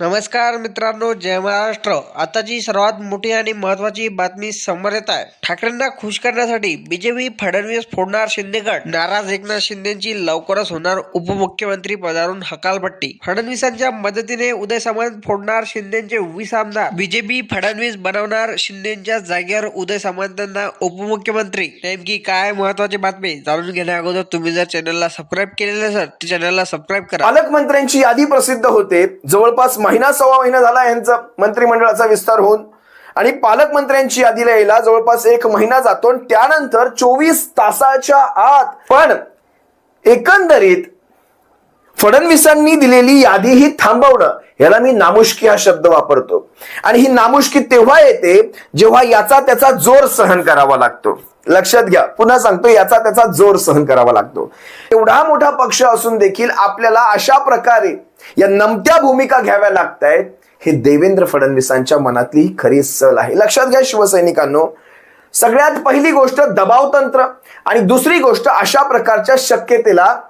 नमस्कार मित्रांनो जय महाराष्ट्र. आताची सर्वात मोठी आणि महत्वाची बातमी समोर येत आहे. ठाकरेंना खुश करण्यासाठी बीजेपी फडणवीस फोडणार शिंदेगड. नाराज एकनाथ शिंदेची लवकरच होणार उपमुख्यमंत्री पदावरून हकालपट्टी. फडणवीसांच्या मदतीने उदय सामंत फोडणार शिंदेचे वीस आमदार. बीजेपी फडणवीस बनवणार शिंदेच्या जागेवर उदय सामंतांना उपमुख्यमंत्री. नेमकी काय महत्वाची बातमी जाणून घेण्या अगोदर तुम्ही जर चॅनलला सबस्क्राईब केलेलं असेल तर चॅनलला सबस्क्राईब करा. पालकमंत्र्यांची यादी प्रसिद्ध होते. जवळपास महिना सव्वा महिना झाला यांचा मंत्रिमंडळाचा विस्तार होऊन. आणि पालकमंत्र्यांची यादीला यायला जवळपास एक महिना जातो आणि त्यानंतर चोवीस तासाच्या आत पण एकंदरीत फडणवीसांनी दिलेली यादी ही थांबवणं याला मी नामुष्की हा शब्द वापरतो. आणि ही नामुष्की तेव्हा येते जेव्हा याचा त्याचा जोर सहन करावा लागतो. लक्षात घ्या. पुन्हा सांगतो याचा त्याचा जोर सहन करावा लागतो. एवढा मोठा पक्ष असून देखील आपल्याला अशा प्रकारे या नमत्या भूमिका घ्याव्या लागत आहेत हे देवेंद्र फडणवीसांच्या मनातली खरी सल आहे. लक्षात घ्या शिवसैनिकांनो सगळ्यात पहिली गोष्ट दबाव तंत्र आणि दुसरी गोष्ट अशा प्रकारच्या शक्यतेला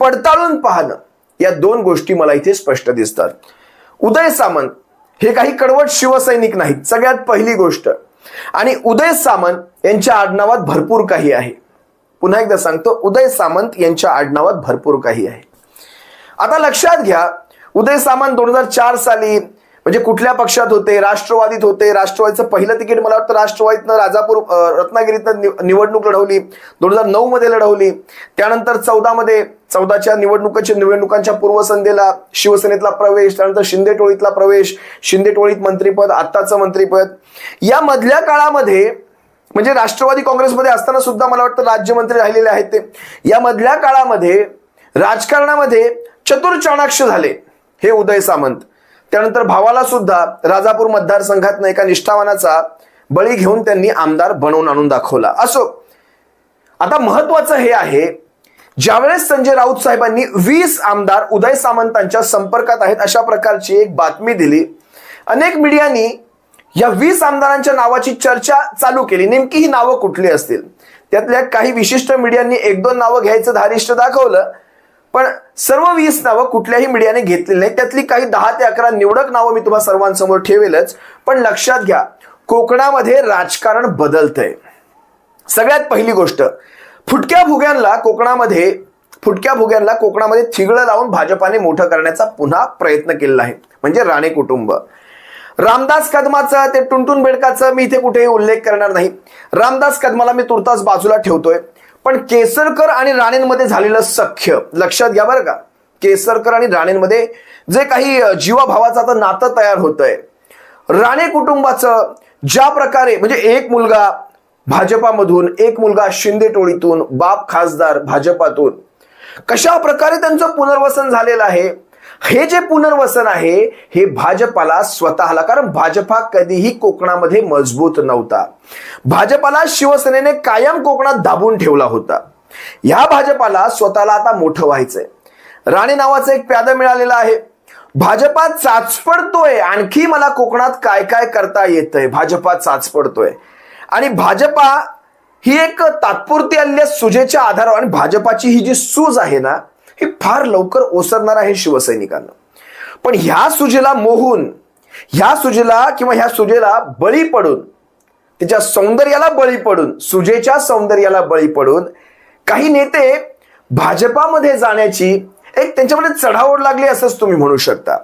पडताळून पाहणं. या दोन गोष्टी मला इथे स्पष्ट दिसतात. उदय सामंत हे काही कडवट शिवसैनिक नाहीत. सगळ्यात पहिली गोष्ट आणि उदय सामंत यांच्या आडनावात भरपूर काही आहे. पुन्हा एकदा सांगतो उदय सामंत यांच्या आडनावात भरपूर काही आहे. आता लक्षात घ्या उदय सामंत दोन हजार चार साली म्हणजे कुठल्या पक्षात होते राष्ट्रवादीत होते राष्ट्रवादीचं पहिलं तिकीट मला वाटतं राष्ट्रवादीतनं राजापूर रत्नागिरीतनं निवडणूक लढवली दोन हजार नऊ मध्ये लढवली. त्यानंतर चौदामध्ये चौदाच्या निवडणुकाच्या निवडणुकांच्या पूर्वसंध्येला शिवसेनेतला प्रवेश त्यानंतर शिंदे टोळीतला प्रवेश शिंदे टोळीत मंत्रीपद आत्ताचं मंत्रीपद. या मधल्या काळामध्ये म्हणजे राष्ट्रवादी काँग्रेसमध्ये असताना सुद्धा मला वाटतं राज्यमंत्री राहिलेले आहेत ते. या मधल्या काळामध्ये राजकारणामध्ये चतुर चाणाक्ष झाले हे उदय सामंत. त्यानंतर भावाला सुद्धा राजापूर मतदारसंघातनं एका निष्ठावानाचा बळी घेऊन त्यांनी आमदार बनवून आणून दाखवला. असो आता महत्वाचं हे आहे ज्यावेळेस संजय राऊत साहेबांनी वीस आमदार उदय सामंतांच्या संपर्कात आहेत अशा प्रकारची एक बातमी दिली. अनेक मीडियानी या वीस आमदारांच्या नावाची चर्चा चालू केली. नेमकी ही नावं कुठली असतील? त्यातल्या काही विशिष्ट मीडियांनी एक दोन नावं घ्यायचं धारिष्ट दाखवलं. पण सर्व वीस नावं कुठल्याही मीडियाने घेतलेली नाही त्यातली काही दहा ते अकरा निवडक नावं मी तुम्हाला सर्वांसमोर ठेवेलच. पण लक्षात घ्या कोकणामध्ये राजकारण बदलतंय. सगळ्यात पहिली गोष्ट फुटक्या भुग्यांना कोकणामध्ये फुटक्या भुग्यांना कोकणामध्ये थिगळं लावून भाजपाने मोठं करण्याचा पुन्हा प्रयत्न केलेला आहे. म्हणजे राणे कुटुंब. रामदास कदमाचं ते टुनटुन बेडकाचं मी इथे कुठेही उल्लेख करणार नाही. रामदास कदमाला मी तुर्तास बाजूला ठेवतोय. पण केसरकर आणि राणेंमध्ये झालेलं सख्य. लक्षात घ्या बरं का. केसरकर आणि राणेंमध्ये जे काही जीवाभावाचं आता नातं तयार होतंय. राणे कुटुंबाचं ज्या प्रकारे म्हणजे एक मुलगा भाजपामधून एक मुलगा शिंदे टोळीतून बाप खासदार भाजपातून कशा प्रकारे त्यांचं पुनर्वसन झालेलं आहे हे जे पुनर्वसन आहे हे भाजपाला स्वतःला कारण भाजपा कधीही कोकणामध्ये मजबूत नव्हता. भाजपाला शिवसेनेने कायम कोकणात दाबून ठेवला होता. या भाजपाला स्वतःला आता मोठं व्हायचंय. राणे नावाचं एक प्याद मिळालेलं आहे. भाजपा चाचपडतोय. आणखी मला कोकणात काय काय करता येतंय? भाजपा चाचपडतोय. आणि भाजपा ही एक तात्पुरती आलेल्या सुजेच्या आधारावर आणि भाजपाची ही जी सूज आहे ना हे फार लवकर ओसरणार आहे शिवसैनिकांना. पण ह्या सुजेला मोहून ह्या सुजेला किंवा ह्या सुजेला बळी पडून तिच्या सौंदर्याला बळी पडून सुजेच्या सौंदर्याला बळी पडून काही नेते भाजपामध्ये जाण्याची एक त्यांच्यामध्ये चढाओढ लागली असंच तुम्ही म्हणू शकता.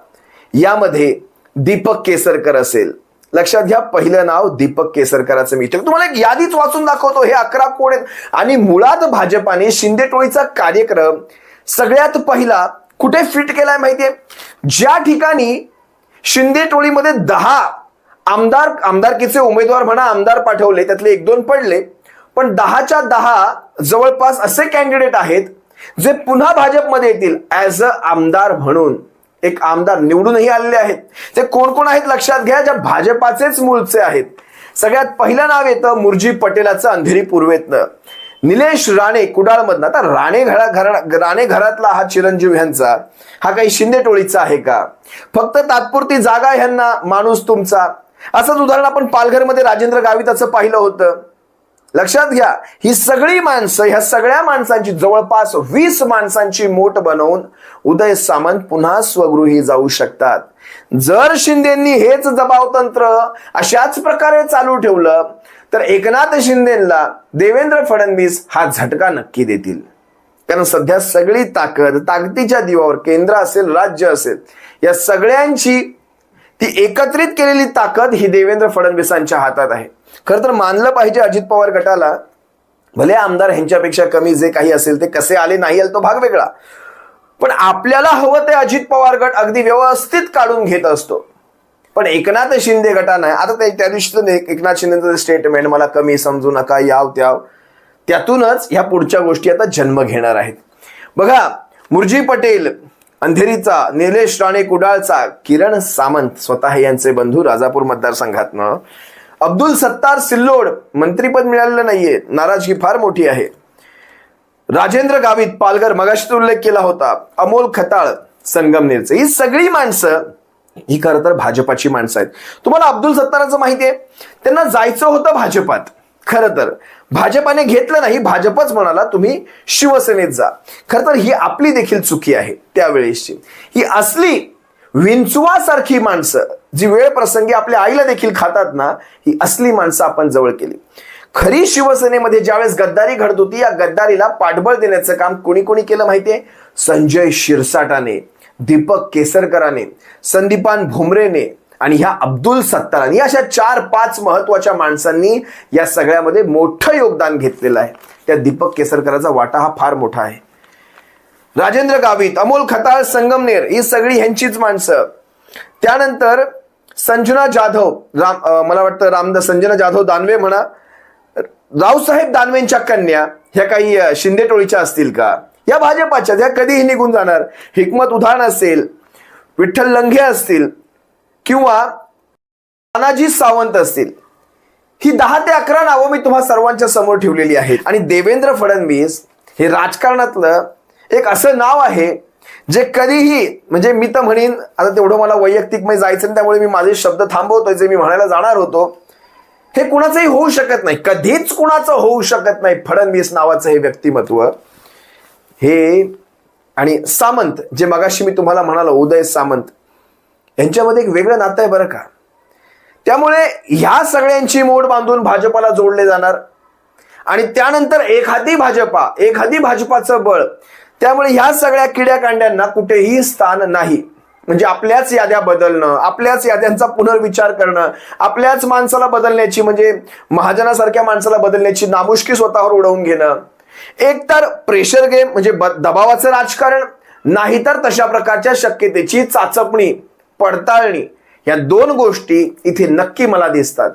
यामध्ये दीपक केसरकर असेल. लक्षात घ्या पहिलं नाव दीपक केसरकराचं मी तुम्हाला एक यादीच वाचून दाखवतो हे अकरा कोण आहेत. आणि मुळात भाजपाने शिंदे टोळीचा कार्यक्रम सगळ्यात पहिला कुठे फिट केलाय माहितीये? ज्या ठिकाणी शिंदे टोळीमध्ये दहा आमदार आमदारकीचे उमेदवार म्हणा आमदार पाठवले त्यातले एक दोन पडले पण दहाच्या दहा जवळपास असे कॅन्डिडेट आहेत जे पुन्हा भाजपमध्ये येतील ऍज अ आमदार म्हणून. एक आमदार निवडूनही आलेले आहेत. ते कोण कोण आहेत लक्षात घ्या ज्या भाजपाचेच मूळचे आहेत. सगळ्यात पहिलं नाव येतं मुरजी पटेलाचं अंधेरी पूर्वेतनं. निलेश राणे कुडाळमधनं. आता राणे घरा घरा राणे घरातला हा चिरंजीव ह्यांचा हा काही शिंदे टोळीचा आहे का? फक्त तात्पुरती जागा ह्यांना माणूस तुमचा. असंच उदाहरण आपण पालघरमध्ये राजेंद्र गाविताचं पाहिलं होतं. लक्षात घ्या ही सगळी माणसं ह्या सगळ्या माणसांची जवळपास वीस माणसांची मोठ बनवून उदय सामंत पुन्हा स्वगृही जाऊ शकतात. जर शिंदेंनी हेच जबावतंत्र अशाच प्रकारे चालू ठेवलं तर एकनाथ शिंदेला देवेंद्र फडणवीस हा झटका नक्की देतील. कारण सध्या सगळी ताकद ताकदीच्या दिवावर केंद्र असेल राज्य असेल या सगळ्यांची ती एकत्रित केलेली ताकद ही देवेंद्र फडणवीसांच्या हातात आहे. खरं तर मानलं पाहिजे अजित पवार गटाला भले आमदार ह्यांच्यापेक्षा कमी जे काही असेल ते कसे आले नाही आले तो भाग वेगळा. पण आपल्याला हवं ते अजित पवार गट अगदी व्यवस्थित काढून घेत असतो. पण एकनाथ शिंदे गटानं आता ते त्या दिवशी एकनाथ शिंदेचं स्टेटमेंट मला कमी समजू नका याव त्याव. त्यातूनच ह्या पुढच्या गोष्टी आता जन्म घेणार आहेत. बघा मुरजी पटेल अंधेरीचा निलेश राणे कुडाळचा किरण सामंत स्वतः यांचे बंधू राजापूर मतदारसंघातनं. अब्दुल सत्तार सिल्लोड मंत्रीपद मिळालेलं नाहीये नाराजगी फार मोठी आहे. राजेंद्र गावित पालघर मगाशी उल्लेख केला होता. अमोल खताळ संगमनेरचे. ही सगळी माणसं ही खरं तर भाजपाची माणसं आहेत. तुम्हाला अब्दुल सत्ताराचं माहिती आहे? त्यांना जायचं होतं भाजपात. खरं तर. भाजपाने घेतलं नाही भाजपच म्हणाला तुम्ही शिवसेनेत जा. खरं तर ही आपली देखील चुकी आहे त्यावेळेसची. ही असली विंचुवासारखी माणसं जी वेळ प्रसंगी आपल्या आईला देखील खातात ना ही असली माणसं आपण जवळ केली. खरी शिवसेनेमध्ये ज्यावेळेस गद्दारी घडत होती या गद्दारीला पाठबळ देण्याचं काम कोणी कोणी केलं माहितीये? संजय शिरसाटाने. दीपक केसरकराने संदीपान भुमरेने आणि ह्या अब्दुल सत्तारांनी अशा चार पाच महत्त्वाच्या माणसांनी या सगळ्यामध्ये मोठं योगदान घेतलेलं आहे. त्या दीपक केसरकराचा वाटा हा फार मोठा आहे. राजेंद्र गावित अमोल खताळ संगमनेर ही सगळी ह्यांचीच माणसं. त्यानंतर संजना जाधव राम मला वाटतं रामदास संजना जाधव दानवे म्हणा. रावसाहेब दानवेंच्या कन्या ह्या काही शिंदे टोळीच्या असतील का? या भाजपाच्या त्या कधीही निघून जाणार. हिकमत उधाण असेल विठ्ठल लंघे असतील किंवा तानाजी सावंत असतील ही दहा ते अकरा नावं मी तुम्हा सर्वांच्या समोर ठेवलेली आहेत. आणि देवेंद्र फडणवीस हे राजकारणातलं एक असं नाव आहे जे कधीही म्हणजे मी तर म्हणेन आता तेवढं मला वैयक्तिक जायचं त्यामुळे मी माझे शब्द थांबवतोय जे मी म्हणायला जाणार होतो. हे कुणाचंही होऊ शकत नाही. कधीच कुणाचं होऊ शकत नाही फडणवीस नावाचं हे व्यक्तिमत्व. हे आणि सामंत जे मगाशी मी तुम्हाला म्हणालो उदय सामंत यांच्यामध्ये एक वेगळं नातं आहे बरं का. त्यामुळे ह्या सगळ्यांची मोड बांधून भाजपाला जोडले जाणार. आणि त्यानंतर एखादी भाजपा एखादी भाजपाचं बळ त्यामुळे ह्या सगळ्या किड्या कांड्यांना कुठेही स्थान नाही. म्हणजे आपल्याच याद्या बदलणं आपल्याच याद्यांचा पुनर्विचार करणं आपल्याच माणसाला बदलण्याची म्हणजे महाजनासारख्या माणसाला बदलण्याची नामुष्की स्वतःवर उडवून घेणं एकतर प्रेशर गेम म्हणजे दबावाचं राजकारण नाहीतर तशा प्रकारच्या शक्यतेची चाचपणी पडताळणी या दोन गोष्टी इथे नक्की मला दिसतात.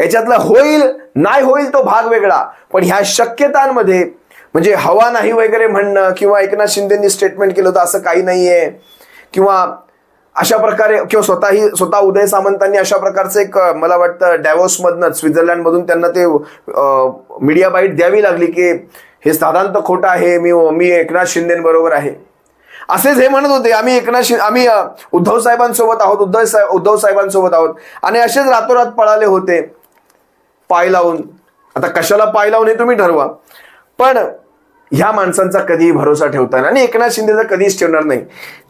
याच्यातला होईल नाही होईल तो भाग वेगळा पण ह्या शक्यतांमध्ये म्हणजे हवा नाही वगैरे म्हणणं किंवा एकनाथ शिंदेनी स्टेटमेंट केलं होतं असं काही नाहीये किंवा अशा प्रकारे किंवा स्वतःही स्वतः उदय सामंतांनी अशा प्रकारचं एक मला वाटतं डॅवोस मधनं स्वित्झर्लंड मधून त्यांना ते मीडिया बाईट द्यावी लागली की हे साधारणत खोटं आहे मी मी एकनाथ शिंदेबरोबर आहे. असेच हे म्हणत होते आम्ही एकनाथ शिंदे आम्ही उद्धव साहेबांसोबत आहोत उद्धव साहेब उद्धव साहेबांसोबत आहोत. आणि असेच रातोरात पळाले होते पाय लावून. आता कशाला पाय लावून हे तुम्ही ठरवा. पण ह्या माणसांचा कधीही भरोसा ठेवता आणि एकनाथ शिंदेचा कधीच ठेवणार नाही.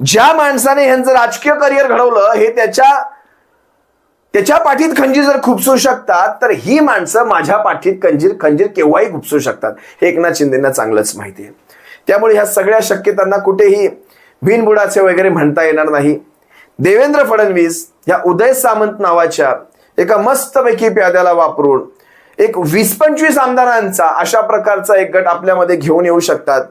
ज्या माणसाने ह्यांचं राजकीय करिअर घडवलं हे त्याच्या त्याच्या पाठीत खंजीर जर खुपसू शकतात तर ही माणसं माझ्या पाठीत खंजीर खंजीर केव्हाही खुपसू शकतात. हे एकनाथ शिंदेना चांगलंच माहिती आहे. त्यामुळे ह्या सगळ्या शक्यतांना कुठेही बिनबुडाचे वगैरे म्हणता येणार नाही. देवेंद्र फडणवीस या उदय सामंत नावाच्या एका मस्तपैकी प्याद्याला वापरून एक वीस पंचवीस आमदारांचा अशा प्रकारचा एक गट आपल्यामध्ये घेऊन येऊ शकतात.